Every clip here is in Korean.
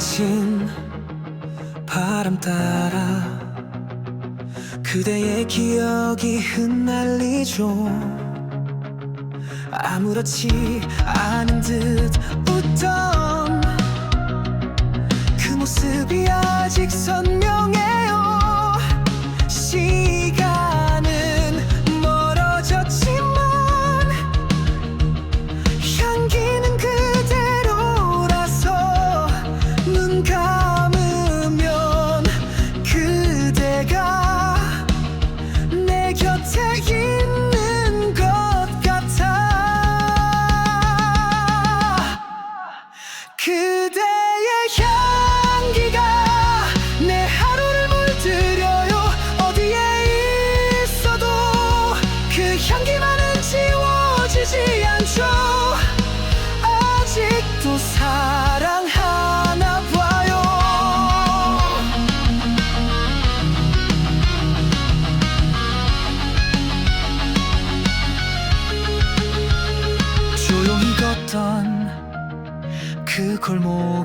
스친 바람 따라 그대의 기억이 흩날리죠. 아무렇지 않은 듯 웃던 그 모습이 아직 선명해요.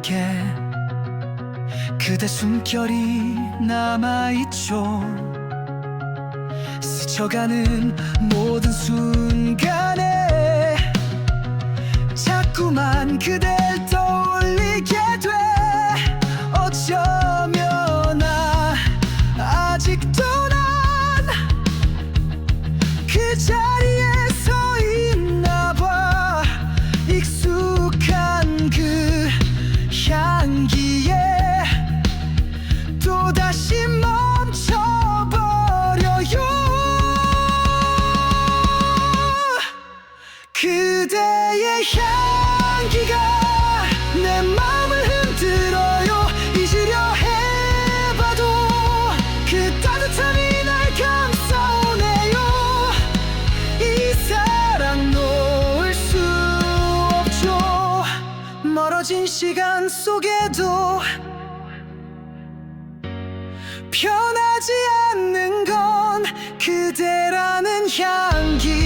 속에 그대 숨결이 남아있죠. 스쳐가는 모든 순간에 자꾸만 그대 相依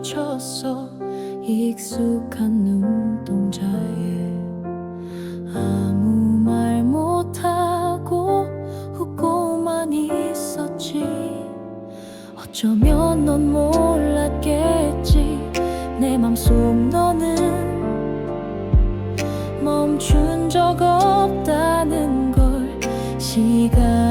맞춰서 익숙한 눈동자에 아무 말 못하고 웃고만 있었지. 어쩌면 넌 몰랐겠지. 내 맘속 너는 멈춘 적 없다는 걸 시간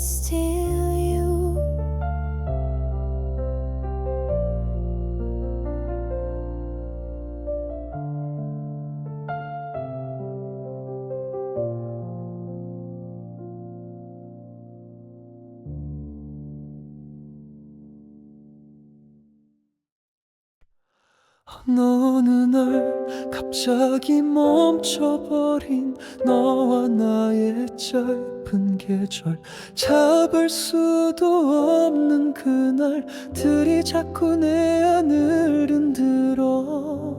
still 갑자기 멈춰버린 너와 나의 짧은 계절. 잡을 수도 없는 그날 들이 자꾸 내 안을 흔들어.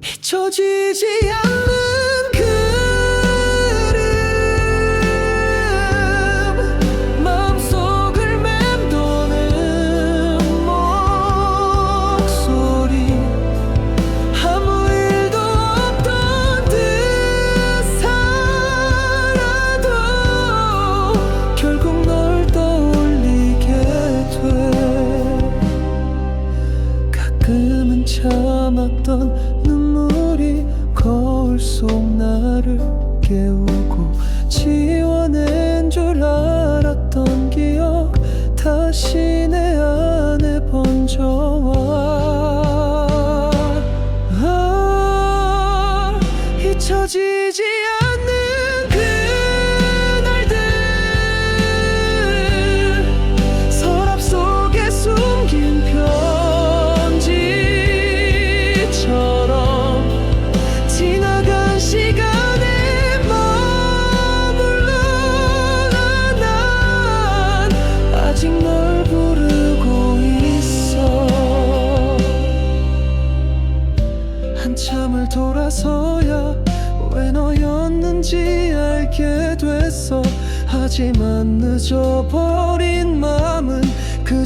잊혀지지 않는 그 다시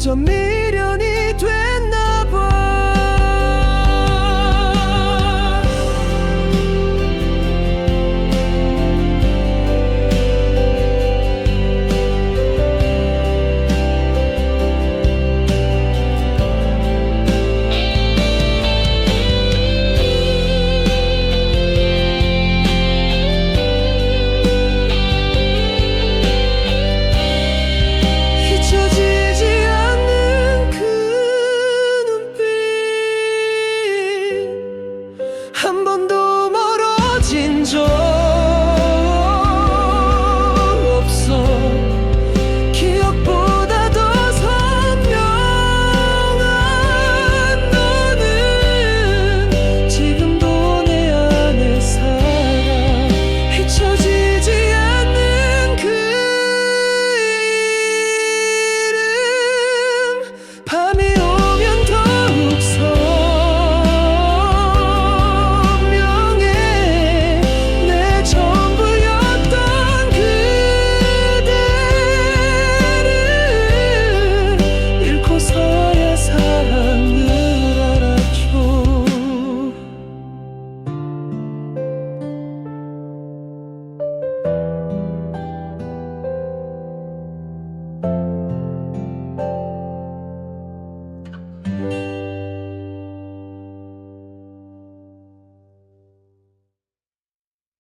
그저 미련이 된